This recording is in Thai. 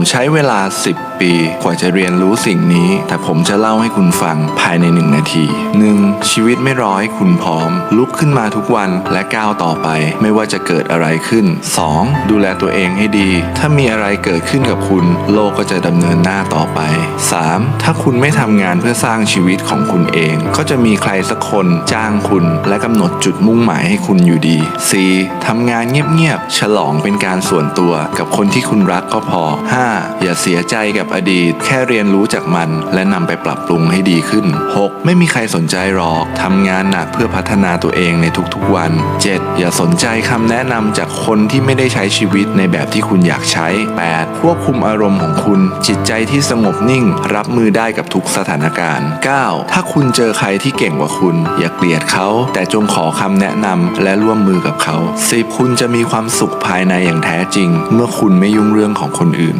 ผมใช้เวลา 10 ปี กว่าจะเรียนรู้สิ่งนี้ แต่ผมจะเล่าให้คุณฟังภายในหนึ่งนาที 1. ชีวิตไม่รอให้คุณพร้อม ลุกขึ้นมาทุกวันและก้าวต่อไปไม่ว่าจะเกิดอะไรขึ้น 2. ดูแลตัวเองให้ดี ถ้ามีอะไรเกิดขึ้นกับคุณ โลกก็จะดำเนินหน้าต่อไป 3. ถ้าคุณไม่ทำงานเพื่อสร้างชีวิตของคุณเอง ก็จะมีใครสักคนจ้างคุณ และกำหนดจุดมุ่งหมายให้คุณอยู่ดี 4. ทำงานเงียบๆฉลองเป็นการส่วนตัว กับคนที่คุณรักก็พอ 5. อย่าเสียใจกับกับอดีต แค่เรียนรู้จากมัน และนำไปปรับปรุงให้ดีขึ้น 6. ไม่มีใครสนใจหรอกทำงานหนักเพื่อพัฒนาตัวเองในทุกๆวัน 7. อย่าสนใจคำแนะนำจากคนที่ไม่ได้ใช้ชีวิตในแบบที่คุณอยากใช้ 8. ควบคุมอารมณ์ของคุณ จิตใจที่สงบนิ่ง รับมือได้กับทุกสถานการณ์ 9. ถ้าคุณเจอใครที่เก่งกว่าคุณ อย่าเกลียดเขา แต่จงขอคำแนะนำและร่วมมือกับเขา 10. คุณจะมีความสุขภายในอย่างแท้จริง เมื่อคุณไม่ยุ่งเรื่องของคนอื่น